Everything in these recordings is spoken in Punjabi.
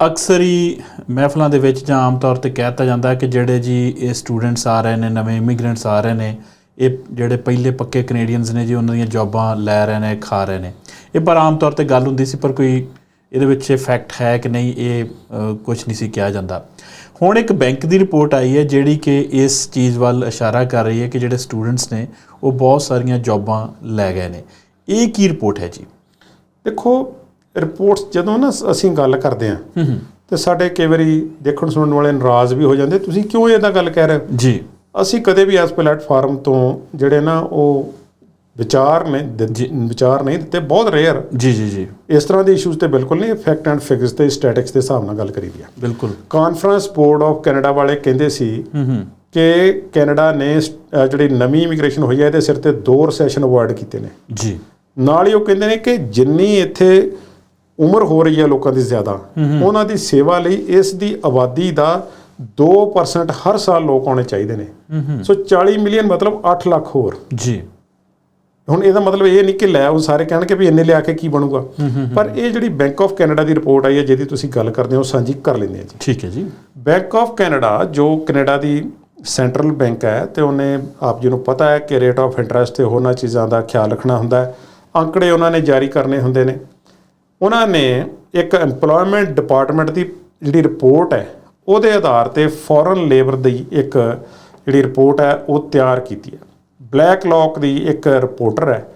ਅਕਸਰ ਹੀ ਮਹਿਫਲਾਂ ਦੇ ਵਿੱਚ ਜਾਂ ਆਮ ਤੌਰ ਤੇ ਕਹਿ ਦਿੱਤਾ ਜਾਂਦਾ ਹੈ ਕਿ ਜਿਹੜੇ ਜੀ ਇਹ ਸਟੂਡੈਂਟਸ ਆ ਰਹੇ ਨੇ, ਨਵੇਂ ਇਮੀਗ੍ਰੈਂਟਸ ਆ ਰਹੇ ਨੇ, ਇਹ ਜਿਹੜੇ ਪਹਿਲੇ ਪੱਕੇ ਕੈਨੇਡੀਅਨਸ ਨੇ ਜੀ, ਉਹਨਾਂ ਦੀਆਂ ਜੌਬਾਂ ਲੈ ਰਹੇ ਨੇ, ਖਾ ਰਹੇ ਨੇ। ਇਹ ਪਰ ਆਮ ਤੌਰ ਤੇ ਗੱਲ ਹੁੰਦੀ ਸੀ, ਪਰ ਕੋਈ ਇਹਦੇ ਵਿੱਚ ਫੈਕਟ ਹੈ ਕਿ ਨਹੀਂ, ਇਹ ਕੁਝ ਨਹੀਂ ਸੀ ਕਿਹਾ ਜਾਂਦਾ। ਹੁਣ ਇੱਕ ਬੈਂਕ ਦੀ ਰਿਪੋਰਟ ਆਈ ਹੈ, ਜਿਹੜੀ ਕਿ ਇਸ ਚੀਜ਼ ਵੱਲ ਇਸ਼ਾਰਾ ਕਰ ਰਹੀ ਹੈ ਕਿ ਜਿਹੜੇ ਸਟੂਡੈਂਟਸ ਨੇ, ਉਹ ਬਹੁਤ ਸਾਰੀਆਂ ਜੌਬਾਂ ਲੈ ਗਏ ਨੇ। ਇਹ ਕੀ ਰਿਪੋਰਟ ਹੈ ਜੀ? ਦੇਖੋ ਰਿਪੋਰਟਸ ਜਦੋਂ ਨਾ ਅਸੀਂ ਗੱਲ ਕਰਦੇ ਹੂੰ ਤੇ ਸਾਡੇ ਕਈ ਵਾਰੀ ਦੇਖਣ ਸੁਣਨ ਵਾਲੇ ਨਾਰਾਜ਼ ਵੀ ਹੋ ਜਾਂਦੇ। ਤੁਸੀਂ ਕਿਉਂ ਇਹਦਾ ਗੱਲ ਕਹਿ ਰਹੇ ਹੋ? ਜੀ। ਅਸੀਂ ਕਦੇ ਵੀ ਇਸ ਪਲੇਟਫਾਰਮ ਤੋਂ ਜਿਹੜੇ ਨਾ ਉਹ ਵਿਚਾਰ ਨੇ ਵਿਚਾਰ ਨਹੀਂ ਦਿੱਤੇ ਬਹੁਤ ਰੇਅਰ ਜੀ ਜੀ ਜੀ। ਇਸ ਤਰ੍ਹਾਂ ਦੇ ਇਸ਼ੂਜ਼ ਤੇ ਬਿਲਕੁਲ ਨਹੀਂ ਫੈਕਟ ਐਂਡ ਫਿਗਰਸ ਤੇ ਸਟੈਟਿਕਸ ਦੇ ਹਿਸਾਬ ਨਾਲ ਗੱਲ ਕਰੀਦੀ ਆ। ਬਿਲਕੁਲ। ਕਾਨਫਰੰਸ ਬੋਰਡ ਆਫ ਕੈਨੇਡਾ ਵਾਲੇ ਕਹਿੰਦੇ ਸੀ ਕਿ ਕੈਨੇਡਾ ਨੇ ਜਿਹੜੀ ਨਵੀਂ ਇਮੀਗ੍ਰੇਸ਼ਨ ਹੋਈ ਹੈ ਇਹਦੇ ਸਿਰ ਤੇ ਦੋ ਰੈਸੈਸ਼ਨ ਅਵਾਰਡ ਕੀਤੇ ਨੇ। ਜੀ। ਨਾਲ ਹੀ ਉਹ ਕਹਿੰਦੇ ਨੇ ਕਿ ਜਿੰਨੀ ਇੱਥੇ ਉਮਰ ਹੋ ਰਹੀ ਹੈ ਲੋਕਾਂ ਦੀ ਜ਼ਿਆਦਾ। ਉਹਨਾਂ ਦੀ ਸੇਵਾ ਲਈ ਇਸ ਦੀ ਆਬਾਦੀ ਦਾ 2% ਹਰ ਸਾਲ ਲੋਕ ਆਉਣੇ ਚਾਹੀਦੇ ਨੇ। ਸੋ 40 ਮਿਲੀਅਨ ਮਤਲਬ 8 ਲੱਖ ਹੋਰ। ਜੀ। ਹੁਣ ਇਹਦਾ ਮਤਲਬ ਇਹ ਨਹੀਂ ਕਿ ਲੈ ਉਹ ਸਾਰੇ ਕਹਿਣਗੇ ਵੀ ਇੰਨੇ ਲਿਆ ਕੇ ਕੀ ਬਣੂਗਾ। ਪਰ ਇਹ ਜਿਹੜੀ ਬੈਂਕ ਆਫ ਕੈਨੇਡਾ ਦੀ ਰਿਪੋਰਟ ਆਈ ਹੈ ਜਿਹਦੀ ਤੁਸੀਂ ਗੱਲ ਕਰਦੇ ਹੋ ਉਹ ਸਾਂਝੀ ਕਰ ਲੈਂਦੇ ਆ ਜੀ। ਠੀਕ ਹੈ ਜੀ। ਬੈਂਕ ਆਫ ਕੈਨੇਡਾ ਜੋ ਕੈਨੇਡਾ ਦੀ ਸੈਂਟਰਲ ਬੈਂਕ ਹੈ ਤੇ ਉਹਨੇ ਆਪ ਜੀ ਨੂੰ ਪਤਾ ਹੈ ਕਿ ਰੇਟ ਆਫ ਇੰਟਰਸਟ ਤੇ ਹੋਰਨਾਂ ਚੀਜ਼ਾਂ ਦਾ ਖਿਆਲ ਰੱਖਣਾ ਹੁੰਦਾ ਹੈ। ਅੰਕੜੇ ਉਹਨਾਂ ਨੇ ਜਾਰੀ ਕਰਨੇ ਹੁੰਦੇ ਨੇ। ਉਹਨਾਂ ਨੇ ਇੱਕ EMPLOYMENT ਡਿਪਾਰਟਮੈਂਟ ਦੀ ਜਿਹੜੀ ਰਿਪੋਰਟ ਹੈ, ਉਹਦੇ ਆਧਾਰ ਤੇ ਫੋਰਨ ਲੇਬਰ ਦੀ ਇੱਕ ਜਿਹੜੀ ਰਿਪੋਰਟ ਹੈ, ਉਹ ਤਿਆਰ ਕੀਤੀ ਹੈ। ਬਲੈਕ ਲੌਕ ਦੀ ਇੱਕ ਰਿਪੋਰਟਰ ਹੈ,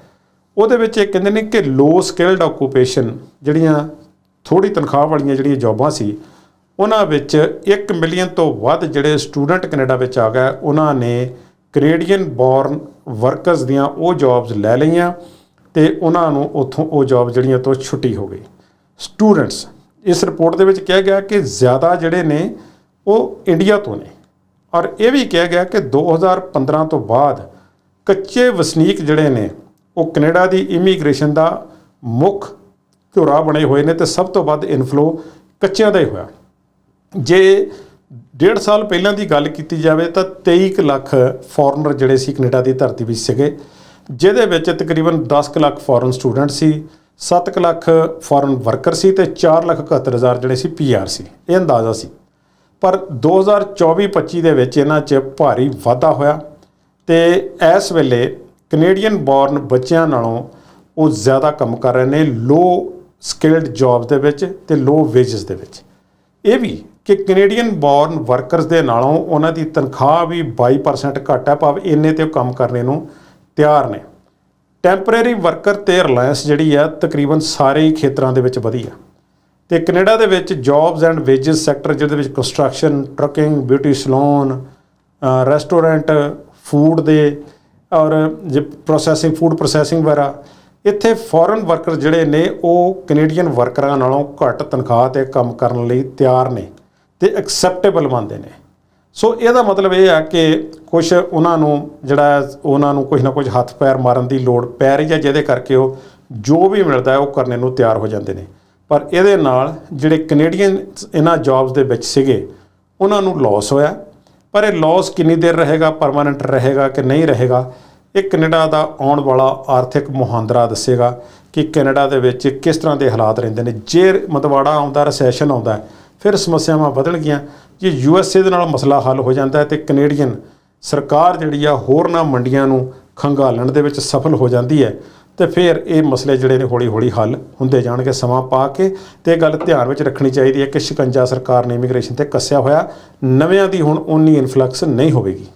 ਉਹਦੇ ਵਿੱਚ ਇਹ ਕਹਿੰਦੇ ਨੇ ਕਿ ਲੋ ਸਕਿਲਡ ਆਕੂਪੇਸ਼ਨ ਜਿਹੜੀਆਂ ਥੋੜੀ ਤਨਖਾਹ ਵਾਲੀਆਂ ਜਿਹੜੀਆਂ ਜੌਬਾਂ ਸੀ, ਉਹਨਾਂ ਵਿੱਚ 1 ਮਿਲੀਅਨ ਤੋਂ ਵੱਧ ਜਿਹੜੇ ਸਟੂਡੈਂਟ ਕੈਨੇਡਾ ਵਿੱਚ ਆ ਗਏ। ਉਹਨਾਂ ਨੇ ਕੈਨੇਡੀਅਨ ਬੋਰਨ ਵਰਕਰਸ ਦੀਆਂ ਉਹ ਜੌਬਸ ਲੈ ਲਈਆਂ। ਤੇ ਉਹਨਾਂ ਨੂੰ ਉੱਥੋਂ ਉਹ ਜੌਬ ਜਿਹੜੀਆਂ ਤੋਂ ਛੁੱਟੀ ਹੋ ਗਈ। ਸਟੂਡੈਂਟਸ ਇਸ ਰਿਪੋਰਟ ਦੇ ਵਿੱਚ ਕਿਹਾ ਗਿਆ ਕਿ ਜ਼ਿਆਦਾ ਜਿਹੜੇ ਨੇ ਉਹ ਇੰਡੀਆ ਤੋਂ ਨੇ। ਔਰ ਇਹ ਵੀ ਕਿਹਾ ਗਿਆ ਕਿ 2015 ਤੋਂ ਬਾਅਦ ਕੱਚੇ ਵਸਨੀਕ ਜਿਹੜੇ ਨੇ, ਉਹ ਕੈਨੇਡਾ ਦੀ ਇਮੀਗ੍ਰੇਸ਼ਨ ਦਾ ਮੁੱਖ ਧੁਰਾ ਬਣੇ ਹੋਏ ਨੇ ਤੇ ਸਭ ਤੋਂ ਵੱਧ ਇਨਫਲੋ ਕੱਚਿਆਂ ਦਾ ਹੀ ਹੋਇਆ। ਜੇ ਡੇਢ ਸਾਲ ਪਹਿਲਾਂ ਦੀ ਗੱਲ ਕੀਤੀ ਜਾਵੇ ਤਾਂ 23 ਕੁ ਲੱਖ ਫੋਰਨਰ ਜਿਹੜੇ ਸੀ ਕੈਨੇਡਾ ਦੀ ਧਰਤੀ ਵਿੱਚ ਸੀਗੇ। ਜਿਹਦੇ ਵਿੱਚ ਤਕਰੀਬਨ 10 ਕੁ ਲੱਖ ਫੋਰਨ ਸਟੂਡੈਂਟ ਸੀ 7 ਕੁ ਲੱਖ ਫੋਰਨ ਵਰਕਰ ਸੀ ਤੇ 4 ਲੱਖ 71 ਹਜ਼ਾਰ ਜਿਹੜੇ ਸੀ ਪੀਆਰ ਸੀ। ਇਹ ਅੰਦਾਜ਼ਾ ਸੀ। ਪਰ 2024-25 ਦੇ ਵਿੱਚ ਇਹਨਾਂ 'ਚ ਭਾਰੀ ਵਾਧਾ ਹੋਇਆ ਤੇ ਇਸ ਵੇਲੇ ਕੈਨੇਡੀਅਨ ਬੋਰਨ ਬੱਚਿਆਂ ਨਾਲੋਂ ਉਹ ਜ਼ਿਆਦਾ ਕੰਮ ਕਰ ਰਹੇ ਨੇ ਲੋ ਸਕਿਲਡ ਜੌਬਸ ਦੇ ਵਿੱਚ ਤੇ ਲੋ ਵੇਜਸ ਦੇ ਵਿੱਚ। ਇਹ ਵੀ ਕਿ ਕੈਨੇਡੀਅਨ ਬੋਰਨ ਵਰਕਰਸ ਦੇ ਨਾਲੋਂ ਉਹਨਾਂ ਦੀ ਤਨਖਾਹ ਵੀ 22% ਘੱਟ ਹੈ ਭਾਵ ਇੰਨੇ ਤੇ ਉਹ ਕੰਮ ਕਰਨੇ ਨੂੰ ਤਿਆਰ ਨੇ। ਟੈਂਪਰੇਰੀ ਵਰਕਰ ਤੇ ਰਿਲਾਇੰਸ ਜਿਹੜੀ ਆ, ਤਕਰੀਬਨ ਸਾਰੇ ਹੀ ਖੇਤਰਾਂ ਦੇ ਵਿੱਚ ਵਧੀ ਆ। ਤੇ ਕੈਨੇਡਾ ਦੇ ਵਿੱਚ ਜੌਬਸ ਐਂਡ ਵੇਜਸ ਸੈਕਟਰ ਜਿਹਦੇ ਵਿੱਚ construction trucking beauty salon restaurant food ਦੇ ਔਰ ਜੇ ਪ੍ਰੋਸੈਸਿੰਗ ਫੂਡ ਪ੍ਰੋਸੈਸਿੰਗ ਵਗੈਰਾ, ਇੱਥੇ ਫੋਰਨ ਵਰਕਰ ਜਿਹੜੇ ਨੇ, ਉਹ ਕੈਨੇਡੀਅਨ ਵਰਕਰਾਂ ਨਾਲੋਂ ਘੱਟ ਤਨਖਾਹ ਤੇ ਕੰਮ ਕਰਨ ਲਈ ਤਿਆਰ ਨੇ ਤੇ ਐਕਸੈਪਟੇਬਲ ਮੰਨਦੇ ਨੇ। ਸੋ ਇਹਦਾ ਮਤਲਬ ਇਹ ਆ ਕਿ ਕੁਝ ਉਹਨਾਂ ਨੂੰ ਜਿਹੜਾ ਉਹਨਾਂ ਨੂੰ ਕੁਝ ਨਾ ਕੁਝ ਹੱਥ ਪੈਰ ਮਾਰਨ ਦੀ ਲੋੜ ਪੈ ਰਹੀ ਹੈ, ਜਿਹਦੇ ਕਰਕੇ ਉਹ ਜੋ ਵੀ ਮਿਲਦਾ ਹੈ, ਉਹ ਕਰਨੇ ਨੂੰ ਤਿਆਰ ਹੋ ਜਾਂਦੇ ਨੇ। ਪਰ ਇਹਦੇ ਨਾਲ ਜਿਹੜੇ ਕੈਨੇਡੀਅਨ ਇਹਨਾਂ ਜੌਬਸ ਦੇ ਵਿੱਚ ਸੀਗੇ, ਉਹਨਾਂ ਨੂੰ ਲਾਸ ਹੋਇਆ। ਪਰ ਇਹ ਲਾਸ ਕਿੰਨੀ ਦੇਰ ਰਹੇਗਾ ਪਰਮਾਨੈਂਟ ਰਹੇਗਾ ਕਿ ਨਹੀਂ ਰਹੇਗਾ? ਇਹ ਕੈਨੇਡਾ ਦਾ ਆਉਣ ਵਾਲਾ ਆਰਥਿਕ ਮੁਹਾਂਦਰਾ ਦੱਸੇਗਾ ਕਿ ਕੈਨੇਡਾ ਦੇ ਵਿੱਚ ਕਿਸ ਤਰ੍ਹਾਂ ਦੇ ਹਾਲਾਤ ਰਹਿੰਦੇ ਨੇ। ਜੇ ਮਤਵਾੜਾ ਆਉਂਦਾ ਰੈਸੈਸ਼ਨ ਆਉਂਦਾ ਫਿਰ ਸਮੱਸਿਆਵਾਂ ਵਧਣਗੀਆਂ ਜੇ ਯੂ ਐਸ ਏ ਦੇ ਨਾਲ ਮਸਲਾ ਹੱਲ ਹੋ ਜਾਂਦਾ ਹੈ ਤੇ ਕੈਨੇਡੀਅਨ ਸਰਕਾਰ ਜਿਹੜੀ ਆ ਹੋਰਨਾਂ ਮੰਡੀਆਂ ਨੂੰ ਖੰਗਾਲਣ ਦੇ ਵਿੱਚ ਸਫਲ ਹੋ ਜਾਂਦੀ ਹੈ ਤੇ ਫਿਰ ਇਹ ਮਸਲੇ ਜਿਹੜੇ ਨੇ ਹੌਲੀ ਹੌਲੀ ਹੱਲ ਹੁੰਦੇ ਜਾਣਗੇ, ਸਮਾਂ ਪਾ ਕੇ ਤੇ ਇਹ ਗੱਲ ਧਿਆਨ ਵਿੱਚ ਰੱਖਣੀ ਚਾਹੀਦੀ ਹੈ ਕਿ ਸ਼ਿਕੰਜਾ ਸਰਕਾਰ ਨੇ ਇਮੀਗ੍ਰੇਸ਼ਨ ਤੇ ਕੱਸਿਆ ਹੋਇਆ, ਨਵਿਆਂ ਦੀ ਹੁਣ ਉਨੀ ਇਨਫਲਕਸ ਨਹੀਂ ਹੋਵੇਗੀ।